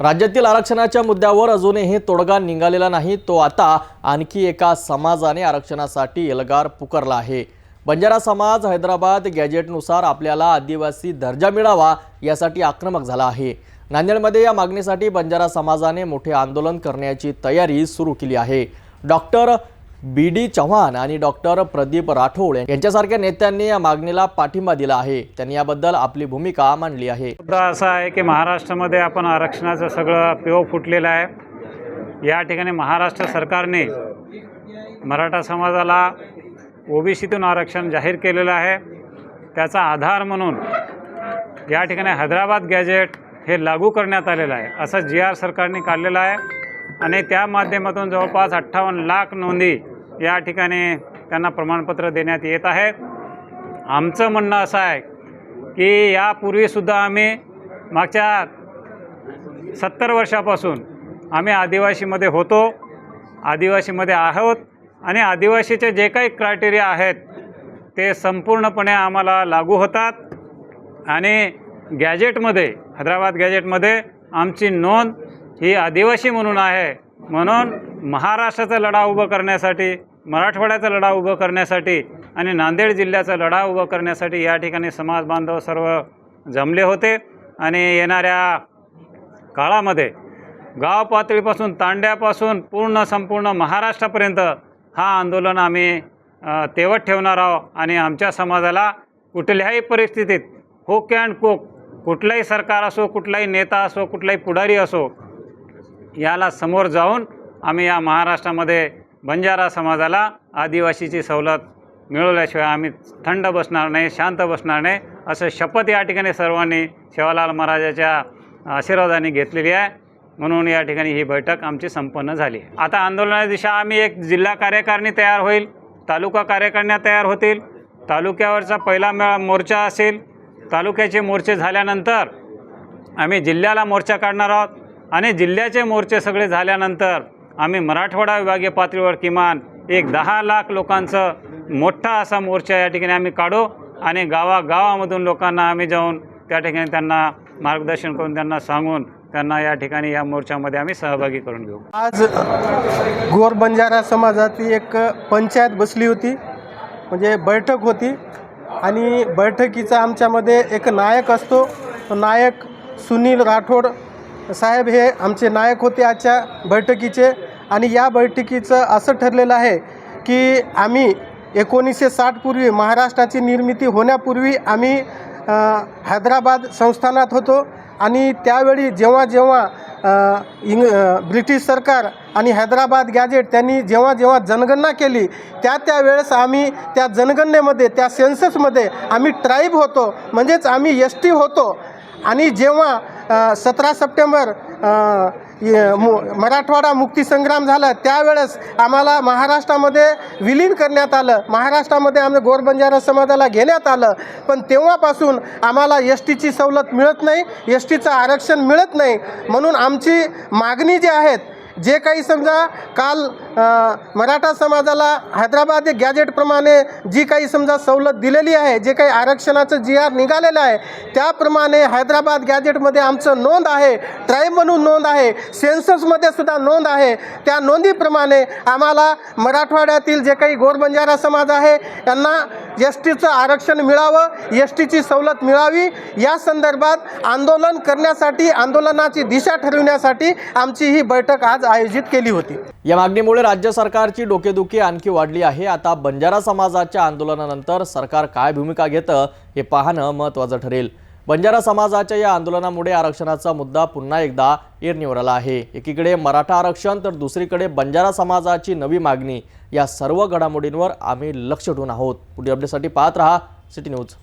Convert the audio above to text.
राज्यातील आरक्षणाच्या मुद्द्यावर अजूनही तोडगा निघालेला नाही तो आता आणखी एका समाजाने आरक्षणासाठी एल्गार पुकारला आहे. बंजारा समाज हैदराबाद गॅजेटनुसार आपल्याला आदिवासी दर्जा मिळावा यासाठी आक्रमक झाला आहे. नांदेडमध्ये या मागणीसाठी बंजारा समाजाने मोठे आंदोलन करण्याची तयारी सुरू केली आहे. डॉक्टर बी डी चव्हाण आणि डॉक्टर प्रदीप राठोड यांच्यासारख्या नेत्यांनी या मागणीला पाठिंबा दिला आहे. त्यांनी याबद्दल आपली भूमिका मांडली आहे. मुद्दा असा आहे की महाराष्ट्रामध्ये आपण आरक्षणाचं सगळं पिओ फुटलेलं आहे. या ठिकाणी महाराष्ट्र सरकारने मराठा समाजाला ओबीसीतून आरक्षण जाहीर केलेलं आहे. त्याचा आधार म्हणून या ठिकाणी हैदराबाद गॅजेट हे लागू करण्यात आलेलं आहे. असं जी आर सरकारने काढलेलं आहे. आणि त्या माध्यमातून जवळपास अठ्ठावन्न लाख नोंदी या ठिकाणी त्यांना प्रमाणपत्र देण्यात येत आहे. आमचं म्हणणं असं आहे की यापूर्वीसुद्धा आम्ही मागच्या सत्तर वर्षापासून आम्ही आदिवासीमध्ये होतो आदिवासीमध्ये आहोत आणि आदिवासीचे जे काही क्रायटेरिया आहेत ते संपूर्णपणे आम्हाला लागू होतात आणि गॅजेटमध्ये हैदराबाद गॅजेटमध्ये आमची नोंद ही आदिवासी म्हणून आहे. म्हणून महाराष्ट्राचा लढा उभं करण्यासाठी मराठवाड्याचा लढा उभं करण्यासाठी आणि नांदेड जिल्ह्याचा लढा उभं करण्यासाठी या ठिकाणी समाज बांधव सर्व जमले होते. आणि येणाऱ्या काळामध्ये गाव पातळीपासून तांड्यापासून पूर्ण संपूर्ण महाराष्ट्रापर्यंत हा आंदोलन आम्ही तेवत ठेवणार आहोत. आणि आमच्या समाजाला कुठल्याही परिस्थितीत होक अँड कोक कुठलाही सरकार असो कुठलाही नेता असो कुठलाही पुढारी असो याला समोर जाऊन आम्ही या महाराष्ट्रामध्ये बंजारा समाजाला आदिवासीची सवलत मिळवल्याशिवाय आम्ही थंड बसणार नाही शांत बसणार नाही असं शपथ या ठिकाणी सर्वांनी शिवालाल महाराजाच्या आशीर्वादाने घेतलेली आहे. म्हणून या ठिकाणी ही बैठक आमची संपन्न झाली. आता आंदोलनाच्या दिशा आम्ही एक जिल्हा कार्यकारिणी तयार होईल तालुका कार्यकारिण्या तयार होतील तालुक्यावरचा पहिला मेळा मोर्चा असेल तालुक्याचे मोर्चे झाल्यानंतर आम्ही जिल्ह्याला मोर्चा काढणार आहोत. आणि जिल्ह्याचे मोर्चे सगळे झाल्यानंतर आम्ही मराठवाडा विभागीय पातळीवर किमान एक दहा लाख लोकांचं मोठा असा मोर्चा या ठिकाणी आम्ही काढू आणि गावागावामधून लोकांना आम्ही जाऊन त्या ठिकाणी त्यांना मार्गदर्शन करून त्यांना सांगून त्यांना या ठिकाणी या मोर्चामध्ये आम्ही सहभागी करून घेऊ. आज गोर बंजारा समाजाची एक पंचायत बसली होती म्हणजे बैठक होती आणि बैठकीचा आमच्यामध्ये एक नायक असतो तो नायक सुनील राठोड साहेब हे आमचे नायक होते आजच्या बैठकीचे आणि या बैठकीचं असं ठरलेलं आहे की आम्ही एकोणीसशे साठपूर्वी महाराष्ट्राची निर्मिती होण्यापूर्वी आम्ही हैदराबाद संस्थानात होतो आणि त्यावेळी जेव्हा जेव्हा इंग ब्रिटिश सरकार आणि हैदराबाद गॅजेट त्यांनी जेव्हा जेव्हा जनगणना केली त्या त्यावेळेस आम्ही त्या जनगणनेमध्ये त्या सेन्ससमध्ये आम्ही ट्राईब होतो म्हणजेच आम्ही एस टी होतो. आणि जेव्हा सतरा सप्टेंबर य- मु- मराठवाडा मुक्तीसंग्राम झाला. त्यावेळेस आम्हाला महाराष्ट्रामध्ये विलीन करण्यात आलं. महाराष्ट्रामध्ये आम्ही गोरबंजारा समाजाला घेण्यात आलं. पण तेव्हापासून आम्हाला एस टीची सवलत मिळत नाही एस टीचं आरक्षण मिळत नाही. म्हणून आमची मागणी जी आहेत जे काही समजा काल मराठा समाजाला हैदराबाद गॅजेटप्रमाणे जी काही समजा सवलत दिलेली आहे जे काही आरक्षणाचं जी आर निघालेलं आहे त्याप्रमाणे हैदराबाद गॅजेटमध्ये आमचं नोंद आहे ट्राईब म्हणून नोंद आहे सेन्ससमध्ये सुद्धा नोंद आहे. त्या नोंदीप्रमाणे आम्हाला मराठवाड्यातील जे काही गोरबंजारा समाज आहे त्यांना एस टीचं आरक्षण मिळावं एस टीची सवलत मिळावी या संदर्भात आंदोलन करण्यासाठी आंदोलनाची दिशा ठरविण्यासाठी आमची ही बैठक आज आयोजित केली होती. या मागणीमुळे राज्य सरकारची डोकेदुखी आणखी वाढली आहे. आता बंजारा समाजाच्या आंदोलनानंतर सरकार काय भूमिका घेतं हे पाहणं महत्त्वाचं ठरेल. बंजारा समाजाच्या या आंदोलनामुळे आरक्षणाचा मुद्दा पुन्हा एकदा ऐरणीवर आला आहे. एकीकडे मराठा आरक्षण तर दुसरीकडे बंजारा समाजाची नवी मागणी. या सर्व घडामोडींवर आम्ही लक्ष ठेवून आहोत. पुढील अपडेटसाठी पाहत रहा सिटी न्यूज.